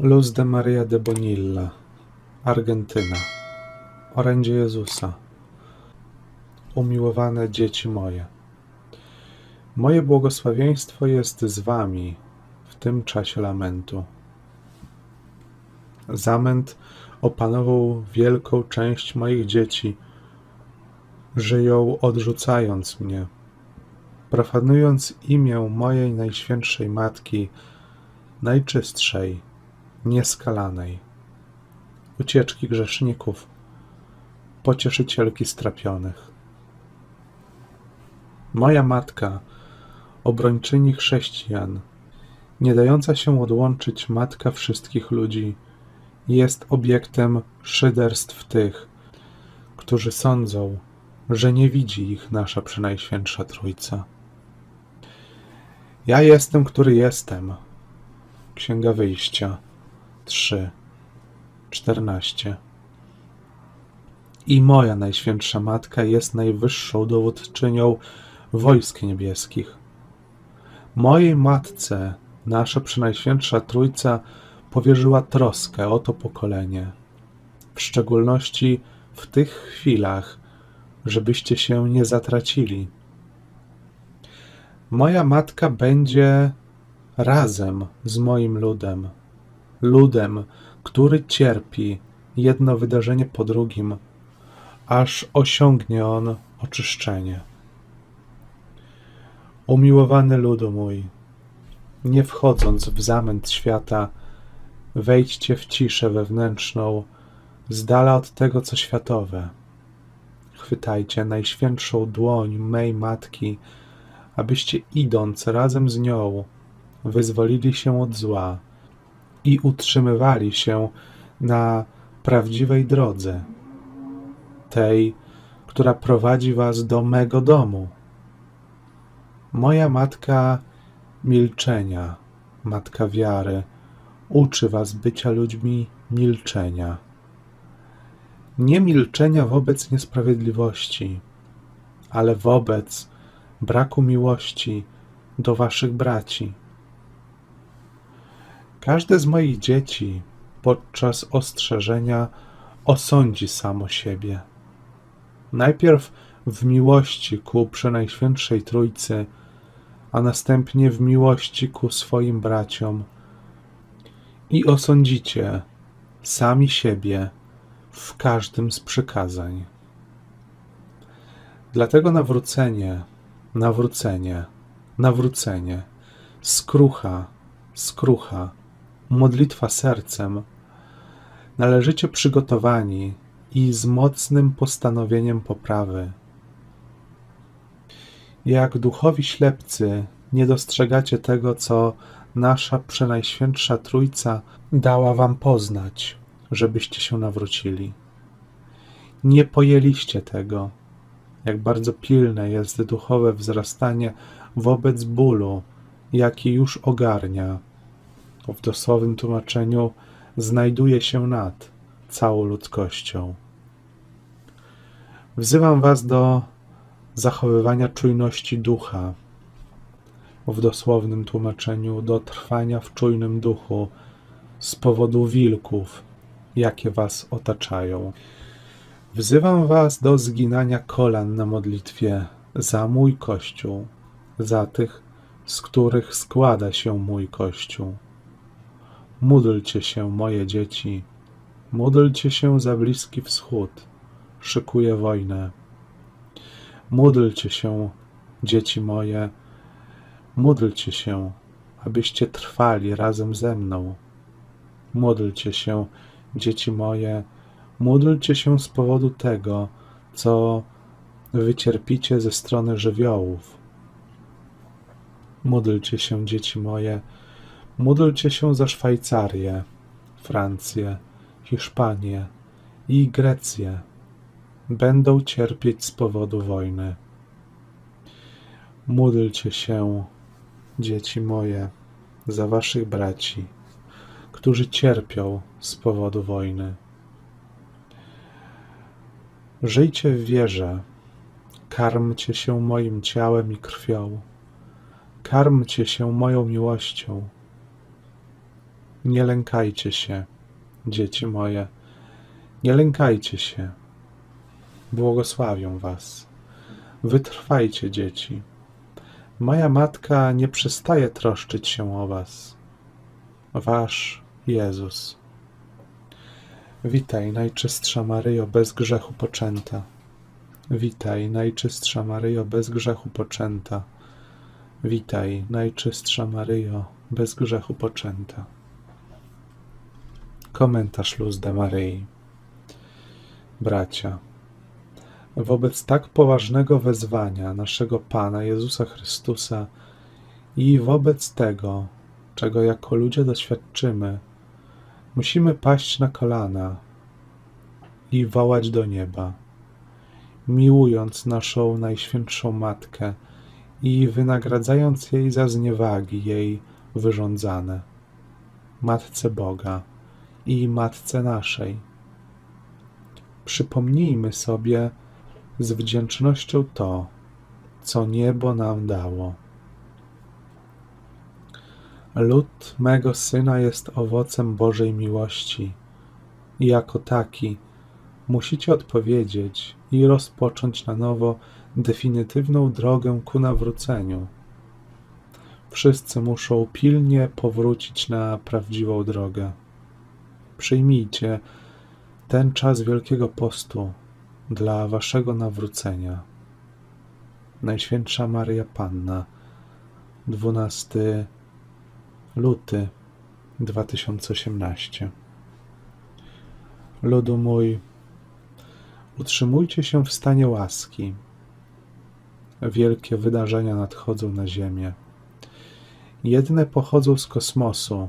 Luz de Maria de Bonilla, Argentyna. Orędzie Jezusa. Umiłowane dzieci moje. Moje błogosławieństwo jest z wami w tym czasie lamentu. Zamęt opanował wielką część moich dzieci, żyją odrzucając mnie, profanując imię mojej najświętszej matki, najczystszej, nieskalanej, ucieczki grzeszników, pocieszycielki strapionych. Moja matka, obrończyni chrześcijan, nie dająca się odłączyć matka wszystkich ludzi, jest obiektem szyderstw tych, którzy sądzą, że nie widzi ich nasza Przenajświętsza Trójca. Ja jestem, który jestem. Księga Wyjścia 3, 14. I moja Najświętsza Matka jest najwyższą dowódczynią wojsk niebieskich. Mojej matce nasza Przenajświętsza Trójca powierzyła troskę o to pokolenie, w szczególności w tych chwilach, żebyście się nie zatracili. Moja matka będzie razem z moim ludem, ludem, który cierpi jedno wydarzenie po drugim, aż osiągnie on oczyszczenie. Umiłowany ludu mój, nie wchodząc w zamęt świata, wejdźcie w ciszę wewnętrzną, z dala od tego, co światowe. Chwytajcie najświętszą dłoń mej matki, abyście idąc razem z nią, wyzwolili się od zła i utrzymywali się na prawdziwej drodze, tej, która prowadzi was do mego domu. Moja matka milczenia, matka wiary, uczy was bycia ludźmi milczenia. Nie milczenia wobec niesprawiedliwości, ale wobec braku miłości do waszych braci. Każde z moich dzieci podczas ostrzeżenia osądzi samo siebie. Najpierw w miłości ku Przenajświętszej Trójcy, a następnie w miłości ku swoim braciom. I osądzicie sami siebie w każdym z przykazań. Dlatego nawrócenie, nawrócenie, nawrócenie, skrucha, skrucha, modlitwa sercem, należycie przygotowani i z mocnym postanowieniem poprawy. Jak duchowi ślepcy nie dostrzegacie tego, co nasza Przenajświętsza Trójca dała wam poznać, żebyście się nawrócili. Nie pojęliście tego, jak bardzo pilne jest duchowe wzrastanie wobec bólu, jaki już ogarnia. W dosłownym tłumaczeniu znajduje się nad całą ludzkością. Wzywam Was do zachowywania czujności ducha, w dosłownym tłumaczeniu do trwania w czujnym duchu z powodu wilków, jakie Was otaczają. Wzywam Was do zginania kolan na modlitwie za mój Kościół, za tych, z których składa się mój Kościół. Módlcie się, moje dzieci, módlcie się za Bliski Wschód, szykuje wojnę. Módlcie się, dzieci moje, módlcie się, abyście trwali razem ze mną. Módlcie się, dzieci moje, módlcie się z powodu tego, co wycierpicie ze strony żywiołów. Módlcie się, dzieci moje, módlcie się za Szwajcarię, Francję, Hiszpanię i Grecję. Będą cierpieć z powodu wojny. Módlcie się, dzieci moje, za waszych braci, którzy cierpią z powodu wojny. Żyjcie w wierze, karmcie się moim ciałem i krwią, karmcie się moją miłością. Nie lękajcie się, dzieci moje, nie lękajcie się. Błogosławią was. Wytrwajcie, dzieci. Moja matka nie przestaje troszczyć się o was. Wasz Jezus. Witaj, Najczystsza Maryjo, bez grzechu poczęta. Witaj, Najczystsza Maryjo, bez grzechu poczęta. Witaj, Najczystsza Maryjo, bez grzechu poczęta. Komentarz Luz de Maryi. Bracia, wobec tak poważnego wezwania naszego Pana Jezusa Chrystusa i wobec tego, czego jako ludzie doświadczymy, musimy paść na kolana i wołać do nieba, miłując naszą Najświętszą Matkę i wynagradzając jej za zniewagi jej wyrządzane. Matce Boga i Matce naszej. Przypomnijmy sobie z wdzięcznością to, co niebo nam dało. Lud mego syna jest owocem Bożej miłości i jako taki musicie odpowiedzieć i rozpocząć na nowo definitywną drogę ku nawróceniu. Wszyscy muszą pilnie powrócić na prawdziwą drogę. Przyjmijcie ten czas Wielkiego Postu dla waszego nawrócenia. Najświętsza Maryja Panna, 12 luty 2018. Ludu mój, utrzymujcie się w stanie łaski. Wielkie wydarzenia nadchodzą na Ziemię. Jedne pochodzą z kosmosu,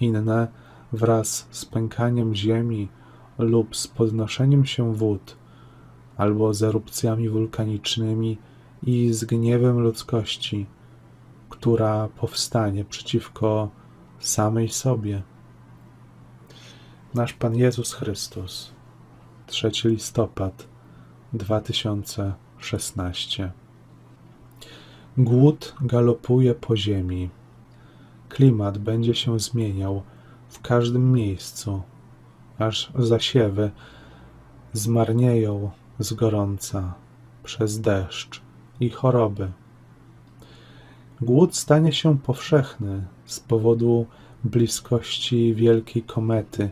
inne wraz z pękaniem Ziemi lub z podnoszeniem się wód, albo z erupcjami wulkanicznymi i z gniewem ludzkości, która powstanie przeciwko samej sobie. Nasz Pan Jezus Chrystus, 3 listopad 2016. Głód galopuje po ziemi. Klimat będzie się zmieniał w każdym miejscu, aż zasiewy zmarnieją z gorąca przez deszcz i choroby. Głód stanie się powszechny z powodu bliskości wielkiej komety,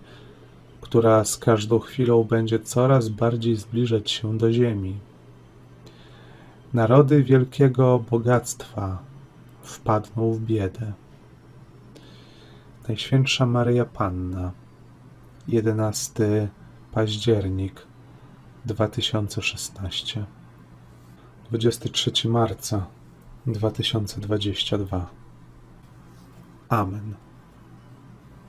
która z każdą chwilą będzie coraz bardziej zbliżać się do Ziemi. Narody wielkiego bogactwa wpadną w biedę. Najświętsza Maryja Panna, 11 październik 2016, 23 marca 2022. Amen.